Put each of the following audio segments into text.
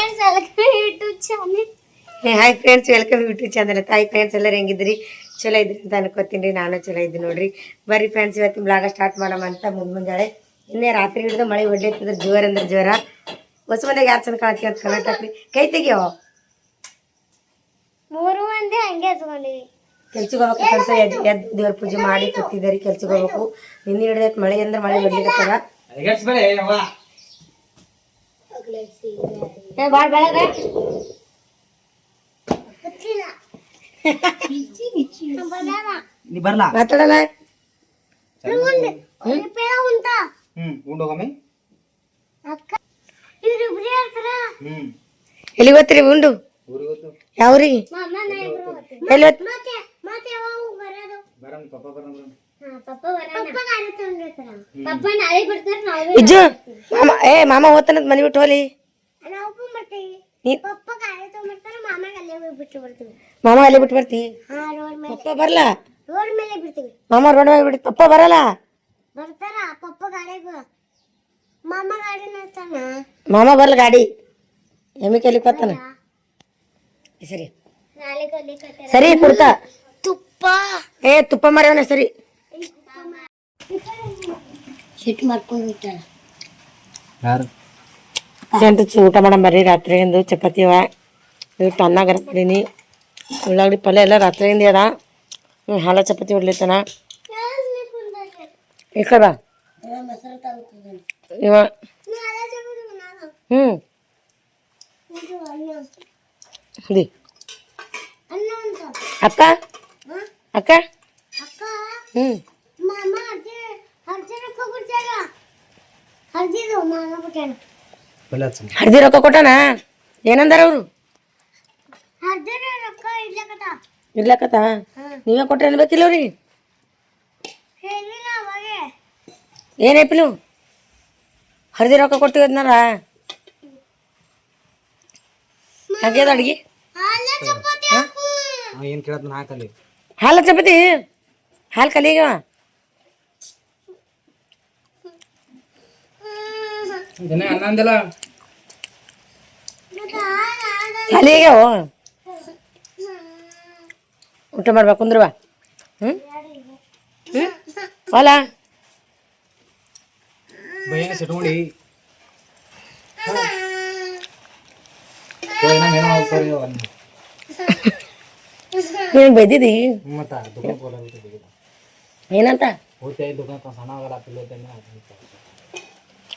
Friends welcome YouTube channel hi friends welcome YouTube channel ತಾಯಿ friends ಎಲ್ಲರೂ ಹೆಂಗಿದ್ರಿ ಚಲೋ ಇದ್ರಿ ಅಂತ ಅನ್ಕೋತೀನಿ ರೀ ನಾನು ಚಲೋ ಇದ್ದೀನಿ ನೋಡ್ರಿ. ಬರ್ರಿ ಫ್ರೆಂಡ್ಸ್ ಇವತ್ತಿನ ಬ್ಲಾಗ ಸ್ಟಾರ್ಟ್ ಮಾಡೋಣ ಅಂತ ಮುಂದೆ ಮುಂಜಾಳೆ ಇನ್ನೇ ರಾತ್ರಿ ಹಿಡಿದು ಮಳೆ ಹೊಡ್ಲಿತ್ತಿದ್ರೆ ಜೋರ ಅಂದ್ರೆ ಜೋರ. ಹೊಸ ಮಂದಿಗೆ ಯಾರು ಚಂದ ಕಾಣ್ತೀವಿ ಅಂತ ಕಮೆಂಟ್ ಹಾಕ್ರಿ ಕೈ ತೆಗಿಯೋ? ಮೂರು ಮಂದಿ ಹಂಗೆ ಹಚ್ಕೊಂಡಿವಿ. ಕೆಲ್ಸಕ್ಕೆ ಹೋಗ್ಬೇಕು ಕೆಲಸ ಎದ್ದು ಎದ್ದು ದೇವ್ರ ಪೂಜೆ ಮಾಡಿ ಕೂತಿದ್ದಾರೆ ಕೆಲ್ಸಕ್ಕೆ ಹೋಗ್ಬೇಕು. ನಿನ್ನೆ ಹಿಡಿದೈತೆ ಮಳೆ ಅಂದ್ರೆ ಮಳೆ ಏ ಬಾಳ ಬೆಳಗ ನೀ ಬರ್ಲಾ? ಮಾತಾಡಲ್ಲ. ಹ್ಮ್? ಉಂಡೋಗಮ್ಮಿ ಎಲ್ಲಿ ಗೊತ್ತ್ರಿ ಉಂಡು? ಊರಿಗೆ ಗೊತ್ತು. ಯಾವ್ರಿ? ಮಾಮ. ಎಲ್ಲಿ ಇಜ್ಜು ಏ ಮಾಮ ಓದ್ತಾನಂತ ಮನೆ ಬಿಟ್ಟು ಹೋಲಿ ನಾವು ಬರ್ತೀವಿ ನೀ ಪಪ್ಪ ಗಾಡಿ ತಗೊಂಡ್ಬಿಡ್ತಾರ ಮಾಮಾಗ ಅಲ್ಲೇ ಹೋಗಿ ಬಿಟ್ಟು ಬರ್ತೀವಿ. ಮಾಮ ಅಲ್ಲಿ ಬಿಟ್ಟು ಬರ್ತಿ? ಹಾ ರೋಡ್ ಮೇಲೆ. ಪಪ್ಪ ಬರಲ್ಲ ರೋಡ್ ಮೇಲೆ ಬಿಡ್ತೀವಿ. ಮಾಮ ರೋಡ್ ಮೇಲೆ ಬಿಡಿ ಪಪ್ಪ ಬರಲ್ಲ? ಬರ್ತಾರ? ಪಪ್ಪ ಗಾಡಿಗೆ. ಮಾಮ ಗಾಡಿ ನಡ್ತಾನ? ಮಾಮ ಬರಲ್ಲ ಗಾಡಿ. ಎಮ್ಮಿ ಕೈಲಿ ಕೊತ್ತಾನ? ಸರಿ. ಸರಿ ಕುರ್ತ ತುಪ್ಪ. ಏ ತುಪ್ಪ ಮರ್ಯವನ ಸರಿ. ಸಿಟ್ಟು ಮಾಡ್ಕೊಂಡು ಬಿಟ್ಟಾರ ಯಾರು? ಜಂಟು ಊಟ ಮಾಡಮ್ ಬರ್ರಿ ರಾತ್ರಿಯಿಂದ ಚಪಾತಿ ಅವ ಇಟ್ಟು ಅನ್ನ ಗರಂ ಮಾಡೀನಿ ಉಳ್ಳಾಗಡ್ಡಿ ಪಲ್ಯ ಎಲ್ಲ ರಾತ್ರಿಯಿಂದ ಅದ ಹ್ಞೂ ಹಾಲ ಚಪಾತಿ ಹೊಡ್ಲಿತ್ತಾನ ಈ ಕಡೆ ಬಾ ಮೊಸರು ತಂದು ಇವ ಹ್ಞೂ ದಿ ಅನ್ನ ಅಂತ ಅಕ್ಕ ಅಕ್ಕ ಅಕ್ಕ ಹ್ಞೂ ಮಾಮ ಅರ್ಜಿ ರೊಕ್ಕ ಕೊಟ್ಟಾನ? ಏನಂದಾರ ಅವರು? ಇರ್ಲಕತ್ತ ನೀವೇ ಕೊಟ್ರೆ ಅನ್ಬೇಕಿಲ್ಲ ಅವ್ರಿಗೆ? ಹೇಳಿಲ್ಲ ಅವಾಗೆ. ಏನೇಪಿಲು ಹರಿದಿ ರೊಕ್ಕ ಕೊಟ್ಟಿವಿ ಅದ್ನಾರ ಹಾಗೆ ಅಡ್ಗಿ? ಏನ್ ಹಾಲು ಚಪಾತಿ? ಹಾಲು ಕಲಿಯವ? ದಿನ ಅನ್ನ ಅಂದಿಲ್ಲ ಕಲಿಯವ ಊಟ ಮಾಡ್ಬೇಕು ಕುಂದ್ರವ ಹ್ಞೂ ಹ್ಞೂ ಹೊಲ ಬೈಯನ ಸಿಟ್ಕೊಂಡಿ. ಏನೋ ಬೈದಿದಿ? ಏನಂತ? ಹೋಗ್ತಾ ದುಕಾನ್ ಸಣ್ಣ ಆಗಲ್ಲ ಪಿಲ್ಲ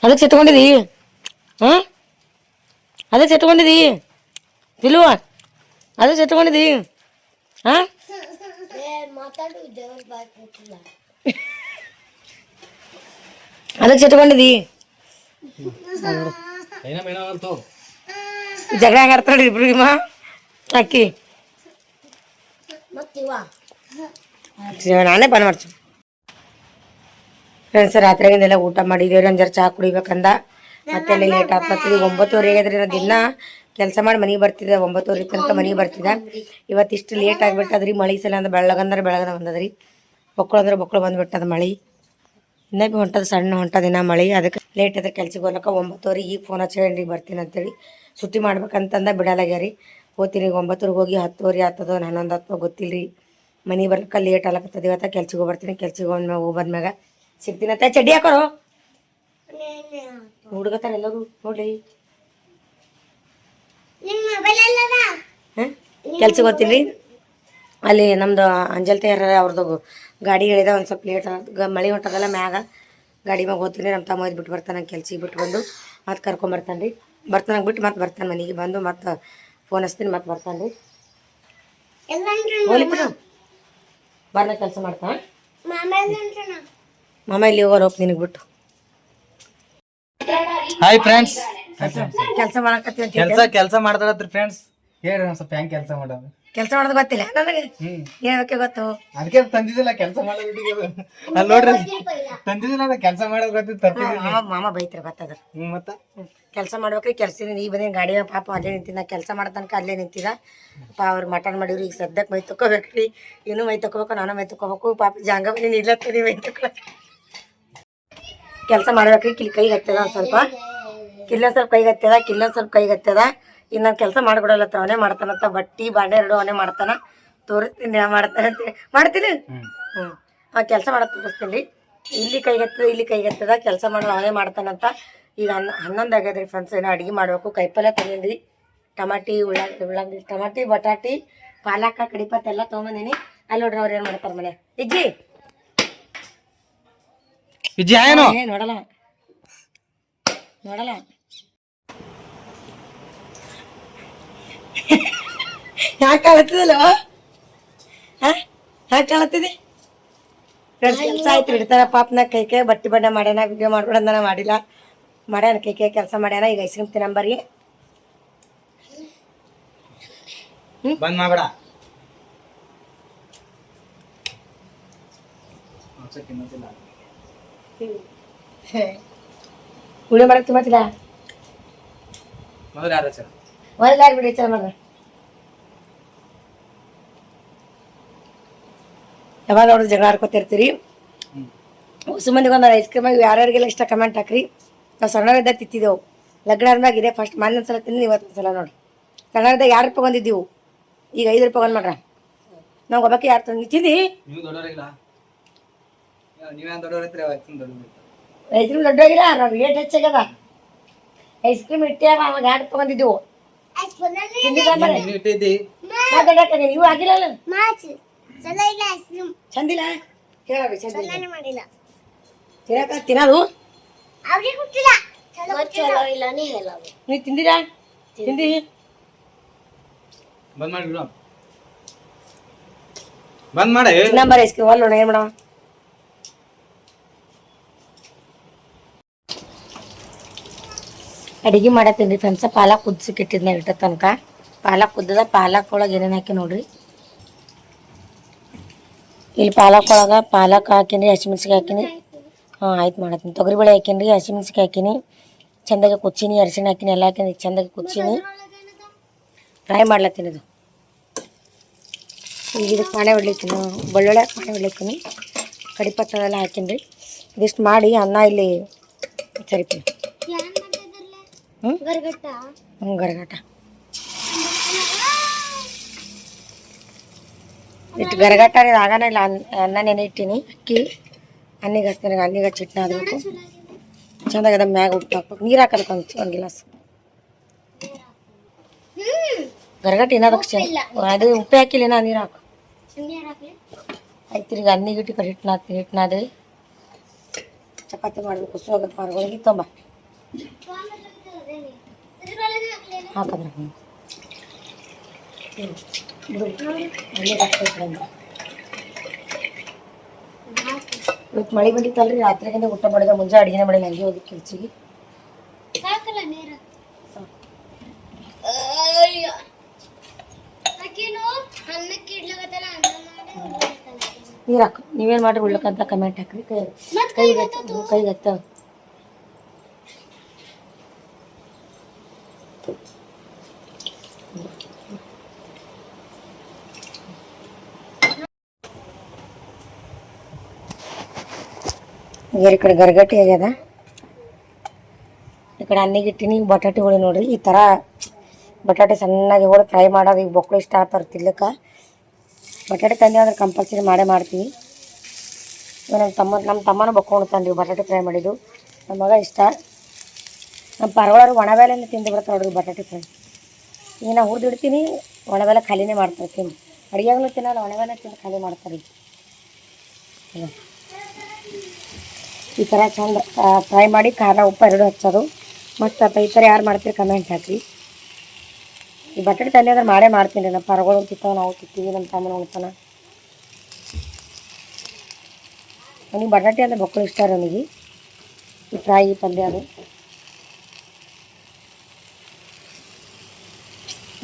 ಅದಕ್ಕೆ ಸಿಟ್ಕೊಂಡಿದಿ ಹಾಂ ಅದಕ್ಕೆ ಸಿಟ್ಕೊಂಡಿದಿ ಪಿಲುವ ಅದಕ್ಕೆ ಸಿಟ್ಕೊಂಡಿದಿ ಹಾಂ ಮಾತಾಡು ದೇವ್ರ ಬಾಯ್ ಕೊಟ್ಟಿಲ್ಲ ಅದಕ್ಕೆ ಸಿಟ್ಕೊಂಡಿದಿ ಏನೋ ಏನೋ ಅಂತು ಜಗಳ ಆಡ್ತಾಳೆ ಇಬ್ರಿಗೆ ಮಾ ಅಕ್ಕಿ ಮತ್ತಿವ ನಾನೇ ಬಂದ್ ಮಾಡ್ತೀನಿ ಫ್ರೆಂಡ್ಸ್ ರಾತ್ರಿಗಿಂದೆಲ್ಲ ಊಟ ಮಾಡಿದೇವ್ರಿ. ಒಂದು ಜರ ಚಹಾ ಕುಡಿಬೇಕಂದ. ಮತ್ತೆ ಅಲ್ಲಿ ಲೇಟ್ ಆಗ್ತತ್ರಿ ಒಂಬತ್ತುವರೆ ಆಗಿದ್ರಿ ನಾ ದಿನ ಕೆಲಸ ಮಾಡಿ ಮನೆಗೆ ಬರ್ತಿದ್ದೆ. ಒಂಬತ್ತುವರೆ ತನಕ ಮನೆಗೆ ಬರ್ತಿದ್ದೆ. ಇವತ್ತಿಷ್ಟು ಲೇಟ್ ಆಗಿಬಿಟ್ಟದ್ರಿ. ಮಳೆ ಸಲ ಅಂದ್ರೆ ಬೆಳಗಂದ್ರೆ ಬೆಳಗನ ಬಂದದ್ರಿ. ಬೊಕ್ಕಳು ಅಂದ್ರೆ ಬೊಕ್ಕಳು ಬಂದ್ಬಿಟ್ಟದ ಮಳೆ. ಇನ್ನೇ ಭೀ ಹೊಂಟದ ಸಣ್ಣ ಹೊಂಟದ ದಿನ ಮಳೆ. ಅದಕ್ಕೆ ಲೇಟ್ ಅದ ಕೆಲ್ಸಕ್ಕೆ ಹೋಗ್ಲಕ್ಕ ಒಂಬತ್ತುವರೆ ಈಗ ಫೋನ್ ಹಚ್ಕೊಂಡ್ರಿ ಬರ್ತೀನಿ ಅಂತೇಳಿ. ಸುಟ್ಟಿ ಮಾಡ್ಬೇಕಂತಂದ ಬಿಡಲಾಗ್ಯಾರಿ ಹೋಗ್ತೀನಿ ಈಗ ಒಂಬತ್ತುವರೆಗೆ ಹೋಗಿ ಹತ್ತುವರೆ ಆಗ್ತದೋ ಹನ್ನೊಂದು ಹತ್ತೋ ಗೊತ್ತಿಲ್ಲ ರೀ ಮನೆಗೆ ಬರ್ಲಿಕ್ಕೆ ಲೇಟ್ ಆಗ್ಲತ್ತದ ಇವತ್ತ ಕೆಲ್ಸಕ್ಕೆ ಹೋಗಿ ಬರ್ತೀನಿ. ಕೆಲ್ಸಕ್ಕೆ ಹೋದ್ಮ್ಯಾಗ ಹೋಗಿ ಬಂದ್ಮ್ಯಾಗ. ಸಿಗ್ತೀನಿ ಅಂತ ಚಡ್ಡಿ ಹಾಕೋರು. ಹುಡುಗತ್ತಾರ ಎಲ್ಲರೂ ನೋಡ್ರಿ ಕೆಲ್ಸಕ್ಕೆ ಹೋಗ್ತೀನಿ. ರೀ ಅಲ್ಲಿ ನಮ್ದು ಅಂಜಲ್ ತಯಾರ ಅವ್ರದ್ದು ಗಾಡಿ ಹೇಳಿದ ಒಂದು ಸ್ವಲ್ಪ ಲೇಟ್ ಗ ಮಳೆ ಹೊಂಟದಲ್ಲ ಮ್ಯಾಗ. ಗಾಡಿ ಮ್ಯಾಗ ಹೋಗ್ತೀನಿ ನಮ್ಮ ತಮ್ಮ ಬಿಟ್ಟು ಬರ್ತಾನೆ ಕೆಲ್ಸಿಗೆ ಬಿಟ್ಟು ಬಂದು. ಮತ್ತೆ ಕರ್ಕೊಂಬರ್ತಾನೆ ರೀ. ಬರ್ತಾನೆ ಬಿಟ್ಟು ಮತ್ತೆ ಬರ್ತಾನೆ ಮನೆಗೆ ಬಂದು ಮತ್ತೆ ಫೋನ್ ಹಚ್ತೀನಿ ಮತ್ತೆ ಬರ್ತಾನೆ ರೀ. ಬರ್ನ ಕೆಲಸ ಮಾಡ್ತಾ? ಮಾಮ ಇಲ್ಲಿ ಹೋಗೋರು ಹೋಗಿ ನಿನಗೆ ಬಿಟ್ಟು. ಹಾಯ್ ಫ್ರೆಂಡ್ಸ್ ಕೆಲಸ ಮಾಡಕತ್ತೀವಿ ಅಂತ ಕೆಲಸ ಕೆಲಸ ಮಾಡ್ತಾರತ್ರಿ ಫ್ರೆಂಡ್ಸ್ ಹೇಳ್ರಿ ಒಂದ್ ಸ್ವಲ್ಪ ಹೆಂಗ್ ಕೆಲಸ ಮಾಡೋದು. ಕೆಲಸ ಮಾಡೋದು ಗೊತ್ತಿಲ್ಲ ನನಗೆ? ಹ್ಮ್. ಹೇಳ್ಬೇಕೆ ಗೊತ್ತು. ಅದಕ್ಕೆ ತಂದಿದ್ದಿಲ್ಲ ಕೆಲಸ ಮಾಡೋದು ಅಲ್ಲಿ ನೋಡ್ರಿ ತಂದಿದ್ದಿಲ್ಲ ಅದ ಕೆಲಸ ಮಾಡೋದು ಗೊತ್ತಿತ್ತು ತರ್ತೀನಿ ಮಾಮ ಮಾಮ ಬೈತಾರೆ ಗೊತ್ತದ. ಹ್ಮ್ ಮತ್ತ? ಕೆಲಸ ಮಾಡ್ಬೇಕ್ರಿ ಕೆಲಸದಿಂದ ಈ ಬಂದಿನ ಗಾಡಿ ಪಾಪ ಅಲ್ಲೇ ನಿಂತಿದ್ದ ಕೆಲಸ ಮಾಡೋ ತನಕ ಅಲ್ಲೇ ನಿಂತಿದ್ದ. ಪಾಪ ಅವ್ರು ಮಟನ್ ಮಾಡಿವ್ರಿ ಈಗ ಸದ್ಯಕ್ಕೆ ಮೈ ತಕೋಬೇಕ್ರಿ ಇನ್ನೂ ಮೈ ತಕೋಬೇಕು ನಾನು ಮೈ ತಕೋಬೇಕು ಪಾಪ ಜಾಂಗ ಇಲ್ಲ ನಿಲ್ಲತ್ತೀನಿ ಮೈ ತಗೋ ಕೆಲಸ ಮಾಡ್ಬೇಕ್ರಿ, ಕಿಲ್ ಕೈಗೆ ಹತ್ತದ ಒಂದು ಸ್ವಲ್ಪ. ಕಿಲ್ಲೊಂದು ಸ್ವಲ್ಪ ಕೈಗೆ ಹತ್ತದ ಕಿಲ್ಲೊಂದು ಸ್ವಲ್ಪ ಕೈಗೆ ಹತ್ತದ ಇನ್ನು ನಾನು ಕೆಲಸ ಮಾಡ್ಕೊಡಲ್ಲತ್ತ ಅವನೇ ಮಾಡ್ತಾನಂತ ಬಟ್ಟಿ, ಬಾಂಡೆ ಎರಡು ಅವನೇ ಮಾಡ್ತಾನ. ತೋರಿಸ್ತೀನಿ ಮಾಡ್ತಾನೆ ಅಂತ ಮಾಡ್ತೀನಿ? ಹ್ಞೂ ಆ ಕೆಲಸ ಮಾಡೋದು ತೋರಿಸ್ತೀನಿ. ಇಲ್ಲಿ ಕೈಗೆತ್ತದ ಇಲ್ಲಿ ಕೈಗೆತ್ತದ ಕೆಲಸ ಮಾಡೋದು ಅವನೇ ಮಾಡ್ತಾನಂತ ಈಗ ಹನ್ನ ಹನ್ನೊಂದು ಆಗ್ಯದ್ರಿ ಫ್ರೆಂಡ್ಸ್ ಏನೋ ಅಡುಗೆ ಮಾಡಬೇಕು. ಕೈಪಲ್ಯ ತಗೊಂಡ್ರಿ ಟಮಾಟಿ, ಉಳ್ಳಾಗಡ್ಡಿ ಉಳ್ಳಾಗಡ್ಡಿ, ಟಮಾಟಿ, ಬಟಾಟಿ, ಪಾಲಕ ಕಡಿಪತ್ತೆಲ್ಲ ತೊಗೊಂಬಂದಿನಿ. ಅಲ್ಲಿ ನೋಡ್ರಿ ಅವ್ರು ಏನು ಮಾಡ್ತಾರೆ ಮನೆ. ಇಜ್ಜಿ? ವಿಜಯ ಏನು? ಏ ನೋಡಲ್ಲ ನೋಡಲ್ಲ ಯಾಕೆ ಕಾಳತ್ತಿದಲ್ಲ ಯಾಕೆ ಕಾಳತ್ತಿದೆ ಕೆಲಸ ಆಯ್ತು ಇಡ್ತಾರ ಪಾಪನ ಕೈ ಕೈ ಬಟ್ಟೆ ಬಣ್ಣ ಮಾಡ್ಯಾನ ವಿಡಿಯೋ ಮಾಡ್ಬಿಡಂದನ ಮಾಡಿಲ್ಲ. ಮಾಡ್ಯಾನ ಕೈ ಕೈ ಕೆಲಸ ಮಾಡ್ಯಾನ ಈಗ ಐಸ್ ಕ್ರೀಮ್ ತಿನ್ನಂಬರಿ ಬಂದ್ ಮಾಡ್ಬೇಡ. ವಿಡಿಯೋ ಮಾಡಕ್ ತುಂಬತ್ತಿಲ್ಲ ಮೊದಲು ಯಾರು ಸರ್ ಮೊದಲು ಯಾರು ಬಿಡಿ ಚಲ ಮಾಡ್ರ ಯಾವಾಗ ನೋಡಿದ್ರೆ ಜಗಳ ಆಡ್ಕೊತಿರ್ತೀರಿ? ಸುಮ್ಮನೆ ಹೊಸ ಮಂದಿಗೆ ಒಂದು ಐಸ್ ಕ್ರೀಮ್ ಯಾರ್ಯಾರಿಗೆಲ್ಲ ಇಷ್ಟ ಕಮೆಂಟ್ ಹಾಕ್ರಿ. ನಾವು ಸಣ್ಣವಿದ್ದ ತಿತ್ತಿದ್ದೆವು ಲಗ್ನ ಆದ್ಮ್ಯಾಗ ಇದೆ ಫಸ್ಟ್ ಮೊನ್ನೆ ಸಲ ತಿಂದು ಇವತ್ತು ಸಲ ನೋಡಿ ಸಣ್ಣವಿದ್ದಾಗ ಎರಡು ರೂಪಾಯಿ ಬಂದಿದ್ದೀವು. ಈಗ ಐದು ರೂಪಾಯಿ ಒಂದು ಮಾಡ್ರ? ನಾವು ಒಬ್ಬಕ್ಕೆ ಯಾರು ತಂದು ತಿಂದು? ನೀವೇನು ದೊಡ್ಡವ್ರ ಐಸ್ ಕ್ರೀಮ್ ದೊಡ್ಡೋಗಿಲ್ಲ ನಾವು ರೇಟ್ ಹೆಚ್ಚಾಗ್ಯದ ಐಸ್ ಕ್ರೀಮ್ ಇಟ್ಟೇವ ಅವಾಗ ಎರಡು ತಗೊಂಡಿದ್ದೆವು ಇಟ್ಟಿದ್ದಿ? ನೀವು ಆಗಿಲ್ಲ ಮಾಚ್. ಚಲೋ ಇಲ್ಲ ಐಸ್ ಕ್ರೀಮ್. ಚಂದಿಲ್ಲ? ಹೇಳಿ ಚಂದಿಲ್ಲ ಚಲೋನೇ ಮಾಡಿಲ್ಲ. ತಿನ್ನಕ ತಿನ್ನೋದು? ಅವ್ರಿಗೆ ಗೊತ್ತಿಲ್ಲ ಚಲೋ ಇಲ್ಲ ನೀ ಹೇಳೋದು ನೀ ತಿಂದಿರಾ? ತಿಂದಿ? ಬಂದ್ ಮಾಡಿ ಬಂದ್ ಮಾಡಿ. ನಂಬರ್ ಐಸ್ ಕ್ರೀಮ್ ಒಲ್ಲ ಏನ್ ಮಾಡವ ಅಡಿಗೆ ಮಾಡತ್ತೀನಿ ಫ್ರೆಂಡ್ಸ ಪಾಲಕ್ ಕುದಿಸಕ್ಕೆ ಇಟ್ಟಿದ್ನ ಇಟ್ಟ ತನಕ. ಪಾಲಕ್ ಕುದ್ದದ, ಪಾಲಕ್ ಒಳಗೆ ಏನೇನು ಹಾಕಿ ನೋಡ್ರಿ. ಇಲ್ಲಿ ಪಾಲಕ್ ಒಳಗೆ ಪಾಲಕ್ ಹಾಕಿನಿ ಹಸಿಮೆಣ್ಸಿಗೆ ಹಾಕಿನಿ. ಹಾಂ, ಆಯ್ತು ಮಾಡತ್ತೀನಿ. ತೊಗರಿಬೇಳೆ ಹಸಿ ಹಸಿಮೆಣ್ಸಿಗೆ ಹಾಕಿನಿ. ಚಂದಾಗಿ ಕುಚ್ಚಿನಿ, ಅರಿಶಿಣ ಹಾಕಿನಿ, ಎಲ್ಲ ಹಾಕಿನಿ. ಚಂದಾಗಿ ಕುಚ್ಚಿನಿ. ಫ್ರೈ ಮಾಡ್ಲತ್ತೀನಿ ಇದು. ಈಗ ಇದಕ್ಕೆ ಪಾಣೆ ಹೊಡ್ಲಿಕ್ತೀನಿ ಬೆಳ್ಳುಳ್ಳಿ ಪಾಣೆ ಹೊಡ್ಲಿಕ್ಕಿನಿ ಕಡಿಪತ್ತ ಎಲ್ಲ ಹಾಕಿನ್ರಿ. ಇದಿಷ್ಟು ಮಾಡಿ ಅನ್ನ ಇಲ್ಲಿ ಸರಿತೀನಿ ಹ್ಞೂ ಗರ್ಗಟ್ಟ. ಗರಗಟ ಇಟ್ಟು ಗರಗಟ್ಟ ಆಗಾನ ಇಲ್ಲ. ಅನ್ನ- ನೆನೆ ಇಟ್ಟಿನಿ ಅಕ್ಕಿ. ಅನ್ನಿಗೆ ಹಚ್ತೀನಿ ಅನ್ನಿಗೆ ಹಚ್ಚಿಟ್ಟು ಆಗಬೇಕು ಚಂದಾಗಿ ಅದ ಮ್ಯಾಗ ಉಪ್ಪು ಹಾಕ್ಬೇಕು. ನೀರು ಹಾಕೋದಕ್ಕೆ ಒಂದು ಒಂದು ಗಿಲಾಸ್. ಗರಗಟ ಇನ್ನದಕ್ಕೆ ಚೆನ್ನ ಅದು ಉಪ್ಪು ಹಾಕಿಲ್ಲ ನಾ ನೀರು ಹಾಕು. ಆಯ್ತು ಈಗ ಅನ್ನಿಗೆ ಇಟ್ಟು ಕಡೆ ಹಿಟ್ಟು ಹಾಕ್ತೀನಿ ಹಿಟ್ಟು ನಾದಿ ಚಪಾತಿ ಮಾಡಬೇಕು ಸೋಗದ ಪಾರ್ಗಳಿಗೆ ತೊಂಬ. ಹಾಕದ್ರ ಇವತ್ತು ಮಳೆ ಬಂದಿತ್ತಲ್ರಿ? ರಾತ್ರಿಗಿಂತ ಊಟ ಮಾಡಿದ ಮುಂಜಾನೆ ಅಡುಗೆ ಮಾಡಿಲ್ಲ. ಹಂಗೆ ಹೋಗಿ ಕೆಲ್ಸಿಗೆ ನೀರು. ಹಾಕು. ನೀವೇನು ಮಾಡ್ರಿ? ಉಳ್ಳಕ್ಕಂತ ಕಮೆಂಟ್ ಹಾಕ್ರಿ. ಕೈ ಕೈಗೆ ಕೈ ಈ ಕಡೆ ಗರಗಟ್ಟಿ ಆಗ್ಯದ. ಈ ಕಡೆ ಅನ್ನಿಗೆ ಇಟ್ಟಿನಿ ಈಗ ಬಟಾಟೆ ಹೋಳಿ ನೋಡ್ರಿ, ಈ ಥರ ಬಟಾಟೆ ಸಣ್ಣಗೆ ಹೋಳಿ ಫ್ರೈ ಮಾಡೋದು, ಈಗ ಬೊಕ್ಕಳು ಇಷ್ಟ ಆಗ್ತಾರೆ ತಿನ್ಲಿಕ್ಕೆ. ಬಟಾಟೆ ತಂದೆ ಅಂದ್ರೆ ಕಂಪಲ್ಸರಿ ಮಾಡೇ ಮಾಡ್ತೀವಿ. ಇವಾಗ ನಮ್ಮ ತಮ್ಮ ನಮ್ಮ ತಮ್ಮನ ಬಕ್ಕೊಂಡು ರೀ ಬಟಾಟೆ ಫ್ರೈ ಮಾಡಿದ್ದು. ನಮ್ಮ ಮಗ ಇಷ್ಟ. ನಮ್ಮ ಪರವಾಳರು ಒಣಬೇಲೆಯಿಂದ ತಿಂದು ಬಿಡ್ತಾರೆ ನೋಡ್ರಿ ಬಟಾಟೆ ಫ್ರೈ ಈಗ ನಾ ಹುರಿದಿಡ್ತೀನಿ ಒಣಬೇಲೆ ಖಾಲಿನೇ ಮಾಡ್ತಾರೆ ತಿಂದು ಅಡುಗೆಗೂ ತಿನ್ನೋದು ಒಣಬೇಲೆ ತಿಂದು ಖಾಲಿ ಮಾಡ್ತಾರೆ ಈಗ. ಈ ಥರ ಚಂದ ಫ್ರೈ ಮಾಡಿ ಖಾರ, ಉಪ್ಪು ಎರಡು ಹಚ್ಚೋದು. ಮಸ್ತ್ ಈ ಥರ ಯಾರು ಮಾಡ್ತೀರಿ ಕಮೆಂಟ್ ಹಾಕಿ ಈ ಬಟಾಟೆ ಪಲ್ಯ ಅಂದ್ರೆ ಮಾಡೇ ಮಾಡ್ತೀನಿ ರೀ, ನಮ್ಮ ಪರಗಳು ತಿಂತಾವ, ನಾವು ತಿಂತೀವಿ, ನಮ್ಮ ತಮ್ಮನ ಉಣ್ತಾನ. ಅವನಿಗೆ ಬಟಾಟೆ ಅಂದ್ರೆ ಮಕ್ಕಳು ಇಷ್ಟ ರೀ ಅವನಿಗೆ. ಈ ಫ್ರೈ ಪಲ್ಯ ಅದು.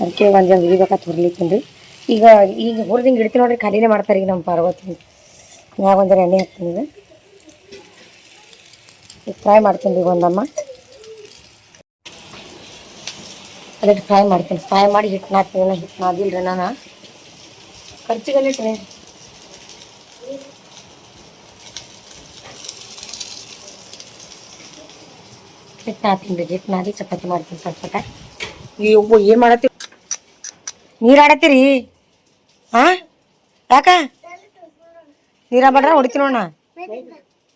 ಅದಕ್ಕೆ ಒಂದು ಜನ ಉರಿಬೇಕಂತ ಹುರ್ಲಿತ್ತೀನಿ ರೀ ಈಗ ಈಗ ಹುರ್ದಿಂಗ್ ಇಡ್ತೀನಿ ನೋಡ್ರಿ ಖಾಲಿನೇ ಮಾಡ್ತಾರೆ ಈಗ ನಮ್ಮ ಪಾರ್ವತಿ ಮ್ಯಾಗ ಒಂದು ಎಣ್ಣೆ ಹಾಕ್ತೀನಿ ಫ್ರೈ ಮಾಡ್ತೀನಿ ರೀ ಒಂದಮ್ಮ. ಅದಕ್ಕೆ ಫ್ರೈ ಮಾಡ್ತೀನಿ. ಫ್ರೈ ಮಾಡಿ ಹಿಟ್ಟು ನಾದ್ತೀನಿ ಹಿಟ್ಟು ನಾದಿಲ್ಲ ರೀ ನಾನು. ಖರ್ಚಿಗಲ್ಲಿಟ್ರಿ ಹಿಟ್ಟು ನಾದ್ತೀನಿ ರೀ ಹಿಟ್ಟು ನಾದಿ ಚಪಾತಿ ಮಾಡ್ತೀನಿ ಸ್ವಲ್ಪ ಅಯ್ಯೋ ಏನು ಮಾಡತ್ತೀರಿ ನೀರು ಆಡತ್ತೀರಿ? ಹಾ ಯಾಕ? ನೀರ ಬಡ್ರ ಹೊಡಿತೀನಿ ನೋಡ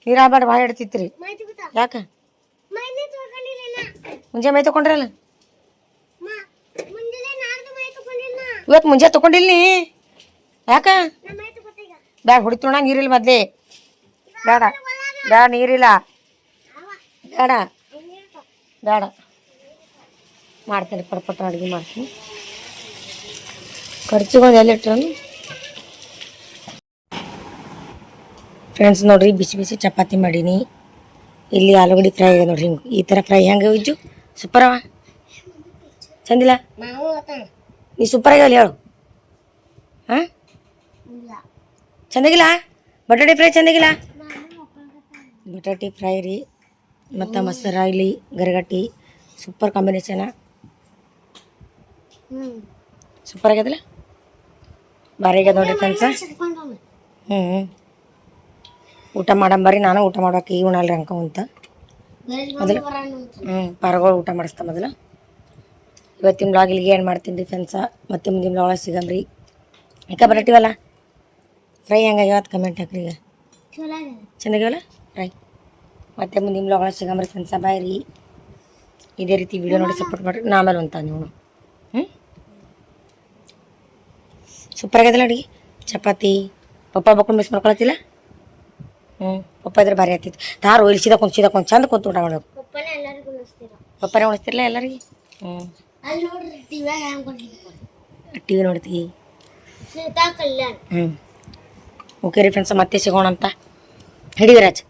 ನೀರು ಆಡ್ಬೇಡ್ರ ಭಾಳ ಹಿಡ್ತಿತ್ರಿ ಯಾಕೆ? ಮುಂಜೆ ಮೈ ತಗೊಂಡ್ರಲ್ಲ ಇವತ್ತು ಮುಂಜೆ ತಗೊಂಡಿಲ್ಲ. ನೀ? ಯಾಕ? ಬ್ಯಾಡ ಹೊಡಿತು ನೀರಿಲ್ಲ ಮೊದ್ಲೇ. ಬೇಡ ಬೇಡ ನೀರಿಲ್ಲ. ಬೇಡ ಬೇಡ ಮಾಡ್ತೀನಿ ಪಟ್ಪಟ್ಟ ಅಡುಗೆ ಮಾಡ್ತೀನಿ ಖರ್ಚು ಎಲ್ಲಿ ಇಟ್ರನು ಫ್ರೆಂಡ್ಸ್ ನೋಡ್ರಿ ಬಿಸಿ ಬಿಸಿ ಚಪಾತಿ ಮಾಡೀನಿ. ಇಲ್ಲಿ ಆಲೂಗಡ್ಡೆ ಫ್ರೈ ಆಗಿದೆ ನೋಡ್ರಿ ಹಿಂಗೆ. ಈ ಥರ ಫ್ರೈ ಹೆಂಗೆ ಇಜ್ಜು ಸೂಪರ್ ಅವ ಚಂದಿಲ್ಲ? ನೀ ಸೂಪರ್ ಆಗ್ಯಾವಲ್ಲ ಹೇಳು. ಹಾಂ? ಚೆನ್ನಾಗಿಲ್ಲ ಚಂದಾಗಿಲ್ಲ? ಬಟಾಟೆ ಫ್ರೈ ಚಂದಾಗಿಲ್ಲ? ಬಟಾಟೆ ಫ್ರೈ ರೀ ಮತ್ತು ಮೊಸರ ಇಲ್ಲಿ ಗರಗಟ್ಟಿ ಸೂಪರ್ ಕಾಂಬಿನೇಷನ ಸೂಪರ್ ಆಗ್ಯದಲ್ಲ ಭಾರಿ ಆಗ್ಯದ ನೋಡ್ರಿ ಫ್ರೆಂಡ್ಸ. ಹ್ಞೂ ಊಟ ಮಾಡಂಬರಿ ನಾನು ಊಟ ಮಾಡೋಕೆ ಈ ಉಣಲ್ರಿ ಬೆಳಗ್ಗೆ ಬಂದು ಹ್ಞೂ ಪಾರಗಳು ಊಟ ಮಾಡಿಸ್ತಾ ಮೊದಲು. ಇವತ್ತಿನ ಬ್ಲಾಗ್ ಇಲ್ಲಿಗೆ ಏನು ಮಾಡ್ತೀನಿ ರೀ ಮತ್ತೆ ಮುಂದಿನ ಬ್ಲಾಗ್ ಸಿಗಮ್ರಿ ಯಾಕೆ ಬರಟ್ಟಿವಲ್ಲ? ಫ್ರೈ ಹೆಂಗಾಗ್ಯಾವತ್ತು ಕಮೆಂಟ್ ಹಾಕ್ರಿ ಈಗ. ಚೆನ್ನಾಗಿವಲ್ಲ ಫ್ರೈ ಮತ್ತೆ ಮುಂದಿನ ಬ್ಲಾಗ್ ಸಿಗಮ್ರಿ ಫ್ರೆಂಡ್ಸ ಬಾಯ್ ರೀ. ಇದೇ ರೀತಿ ವಿಡಿಯೋ ನೋಡಿ ಸಪೋರ್ಟ್ ಮಾಡಿರಿ. ನಾ ಆಮೇಲೆ ಅಂತ ನೀವು ಹ್ಞೂ ಸೂಪರ್ ಆಗ್ಯದಲ್ಲ ಅಡುಗೆ? ಚಪಾತಿ. ಪಪ್ಪ, ಬಕ್ಕೊಂಡು ಮಿಸ್ ಮಾಡ್ಕೊಳತ್ತಿಲ್ಲ? ಹ್ಞೂ ಪಪ್ಪ ಇದ್ರೆ ಭಾರಿ ಆಗ್ತಿತ್ತು. ತಾರ ಇಲ್ಲಿ ಸೀದಾ ಕುಂತು ಸೀದಾ ಕುಂತು ಚಂದ ಕುಂತು ಊಟ ಮಾಡೋದು ಪಪ್ಪನೇ ಎಲ್ಲರಿಗೂ ಪಪ್ಪನೇ ಉಳಿಸ್ತಿರಲ್ಲ ಎಲ್ಲರಿಗೆ? ಹ್ಞೂ. ಅಲ್ಲಿ ನೋಡ್ರಿ ಟಿವ್ಯಾಗ ಟಿ ವಿ ನೋಡ್ತೀವಿ ಸೀತಾ ಕಲ್ಯಾಣ್. ಹ್ಞೂ. ಓಕೆ ರೀ ಫ್ರೆಂಡ್ಸ್ ಮತ್ತೆ ಸಿಗೋಣ ಅಂತ ಹಿಡಿವಿ ರಾಜ್.